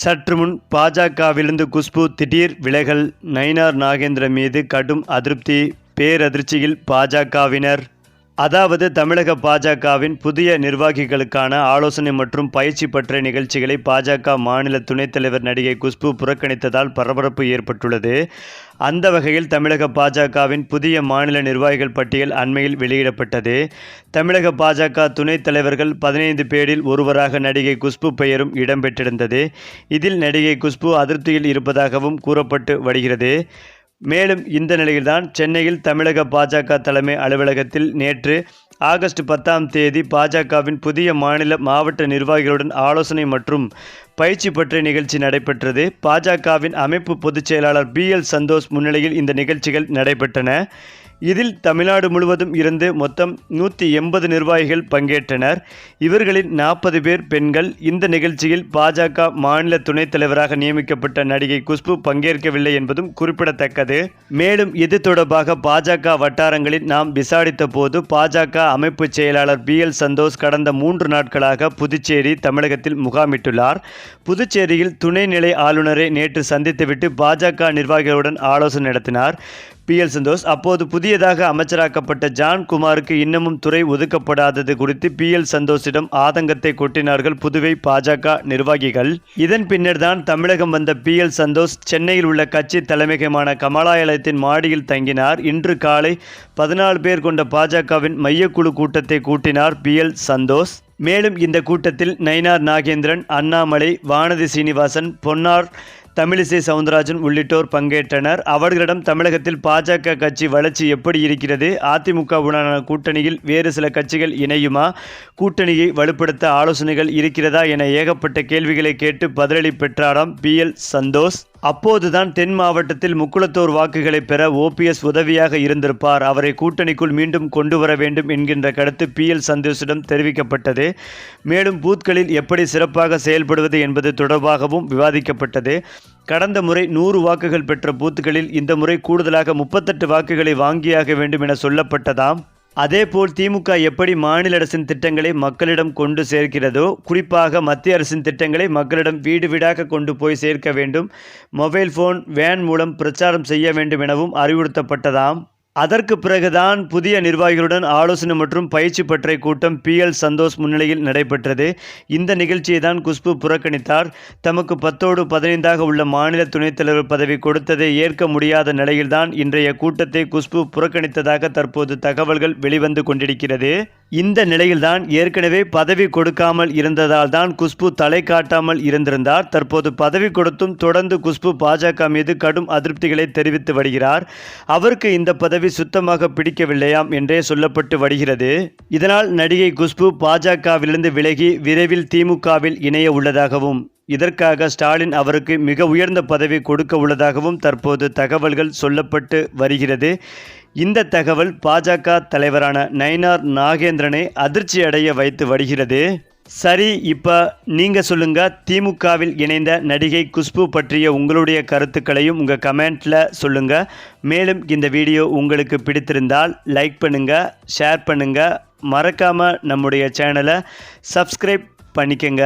சற்று முன் பாஜகவிலிருந்து குஷ்பு திடீர் விலகல் நயினார் நாகேந்திரன் மீது கடும் அதிருப்தி பேரதிர்ச்சியில் பாஜகவினர் அதாவது தமிழக பாஜகவின் புதிய நிர்வாகிகளுக்கான ஆலோசனை மற்றும் பயிற்சி பற்றிய நிகழ்ச்சிகளை பாஜக மாநில துணைத் தலைவர் நடிகை குஷ்பு புறக்கணித்ததால் பரபரப்பு ஏற்பட்டுள்ளது. அந்த வகையில் தமிழக பாஜகவின் புதிய மாநில நிர்வாகிகள் பட்டியல் அண்மையில் வெளியிடப்பட்டது. தமிழக பாஜக துணைத் தலைவர்கள் பதினைந்து பேரில் ஒருவராக நடிகை குஷ்பு பெயரும் இடம்பெற்றிருந்தது. இதில் நடிகை குஷ்பு அதிருப்தியில் இருப்பதாகவும் கூறப்பட்டு வருகிறது. மேலும் இந்த நிலையில்தான் சென்னையில் தமிழக பாஜக தலைமை அலுவலகத்தில் நேற்று ஆகஸ்ட் பத்தாம் தேதி பாஜகவின் புதிய மாநில மாவட்ட நிர்வாகிகளுடன் ஆலோசனை மற்றும் பயிற்சி பற்றிய நிகழ்ச்சி நடைபெற்றது. பாஜகவின் அமைப்பு பொதுச் செயலாளர் பி எல் சந்தோஷ் முன்னிலையில் இந்த நிகழ்ச்சிகள் நடைபெற்றன. இதில் தமிழ்நாடு முழுவதும் இருந்து மொத்தம் நூற்றி எண்பது நிர்வாகிகள் பங்கேற்றனர். இவர்களில் நாற்பது பேர் பெண்கள். இந்த நிகழ்ச்சியில் பாஜக மாநில துணைத் தலைவராக நியமிக்கப்பட்ட நடிகை குஷ்பு பங்கேற்கவில்லை என்பதும் குறிப்பிடத்தக்கது. மேலும் இது தொடர்பாக பாஜக வட்டாரங்களில் நாம் விசாரித்த போது பாஜக அமைப்பு செயலாளர் பி எல் சந்தோஷ் கடந்த மூன்று நாட்களாக புதுச்சேரி தமிழகத்தில் முகாமிட்டுள்ளார். புதுச்சேரியில் துணைநிலை ஆளுநரை நேற்று சந்தித்துவிட்டு பாஜக நிர்வாகிகளுடன் ஆலோசனை நடத்தினார். பி எல் சந்தோஷ் அப்போது புதியதாக அமைச்சராக்கப்பட்ட ஜான் குமாருக்கு இன்னமும் துறை ஒதுக்கப்படாதது குறித்து பி எல் சந்தோஷிடம் ஆதங்கத்தை கொட்டினார்கள் புதுவை பாஜக நிர்வாகிகள். இதன் பின்னர் தான் தமிழகம் வந்த பி எல் சந்தோஷ் சென்னையில் உள்ள கட்சி தலைமையகமான கமலாலயத்தின் மாடியில் தங்கினார். இன்று காலை பதினாலு பேர் கொண்ட பாஜகவின் மையக்குழு கூட்டத்தை கூட்டினார் பி எல் சந்தோஷ் மேலும் இந்த கூட்டத்தில் நயினார் நாகேந்திரன் அண்ணாமலை வானதி சீனிவாசன் பொன்னார் தமிழிசை சவுந்தரராஜன் உள்ளிட்டோர் பங்கேற்றனர். அவர்களிடம் தமிழகத்தில் பாஜக கட்சி வளர்ச்சி எப்படி இருக்கிறது? அதிமுகவுடனான கூட்டணியில் வேறு சில கட்சிகள் இணையுமா? கூட்டணியை வலுப்படுத்த ஆலோசனைகள் இருக்கிறதா என ஏகப்பட்ட கேள்விகளை கேட்டு பதிலளி பெற்றாராம் பி எல் சந்தோஷ். அப்போதுதான் தென் மாவட்டத்தில் முக்குளத்தோர் வாக்குகளை பெற ஓபிஎஸ் உதவியாக இருந்திருப்பார். அவரை கூட்டணிக்குள் மீண்டும் கொண்டு வர வேண்டும் என்கின்ற கருத்து பி. எல். சந்தோஷிடம் தெரிவிக்கப்பட்டது. மேலும் பூத்களில் எப்படி சிறப்பாக செயல்படுவது என்பது தொடர்பாகவும் விவாதிக்கப்பட்டது. கடந்த முறை நூறு வாக்குகள் பெற்ற பூத்துகளில் இந்த முறை கூடுதலாக முப்பத்தெட்டு வாக்குகளை வாங்கியாக வேண்டும் என சொல்லப்பட்டதாம். அதேபோல் திமுக எப்படி மாநில அரசின் திட்டங்களை மக்களிடம் கொண்டு சேர்க்கிறதோ குறிப்பாக மத்திய அரசின் திட்டங்களை மக்களிடம் வீடு வீடாக கொண்டு போய் சேர்க்க வேண்டும். மொபைல் ஃபோன் வேன் மூலம் பிரச்சாரம் செய்ய வேண்டும் எனவும் அறிவுறுத்தப்பட்டதாம். அதற்கு பிறகுதான் புதிய நிர்வாகிகளுடன் ஆலோசனை மற்றும் பயிற்சி பற்றிய கூட்டம் பி எல் சந்தோஷ் முன்னிலையில் நடைபெற்றது. இந்த நிகழ்ச்சியை தான் குஷ்பு புறக்கணித்தார். தமக்கு பத்தோடு பதினைந்தாக உள்ள மாநில துணைத் தலைவர் பதவி கொடுத்ததை ஏற்க முடியாத நிலையில்தான் இன்றைய கூட்டத்தை குஷ்பு புறக்கணித்ததாக தற்போது தகவல்கள் வெளிவந்து கொண்டிருக்கிறது. இந்த நிலையில்தான் ஏற்கனவே பதவி கொடுக்காமல் இருந்ததால் தான் குஷ்பு தலை காட்டாமல் இருந்திருந்தார். தற்போது பதவி கொடுத்தும் தொடர்ந்து குஷ்பு பாஜக மீது கடும் அதிருப்திகளை தெரிவித்து வருகிறார். அவருக்கு இந்த பதவி சுத்தமாக பிடிக்கவில்லையாம் என்றே சொல்லப்பட்டு வருகிறது. இதனால் நடிகை குஷ்பு பாஜகவிலிருந்து விலகி விரைவில் திமுகவில் இணைய உள்ளதாகவும் இதற்காக ஸ்டாலின் அவருக்கு மிக உயர்ந்த பதவி கொடுக்க உள்ளதாகவும் தற்போது தகவல்கள் சொல்லப்பட்டு வருகிறது. இந்த தகவல் பாஜக தலைவரான நயினார் நாகேந்திரனை அதிர்ச்சி அடைய வைத்து வருகிறது. சரி இப்போ நீங்கள் சொல்லுங்கள் திமுகவில் இணைந்த நடிகை குஷ்பு பற்றிய உங்களுடைய கருத்துக்களையும் உங்கள் கமெண்ட்டில் சொல்லுங்கள் மேலும் இந்த வீடியோ உங்களுக்கு பிடித்திருந்தால் லைக் பண்ணுங்கள் ஷேர் பண்ணுங்கள் மறக்காமல் நம்முடைய சேனலை சப்ஸ்கிரைப் பண்ணிக்கங்க.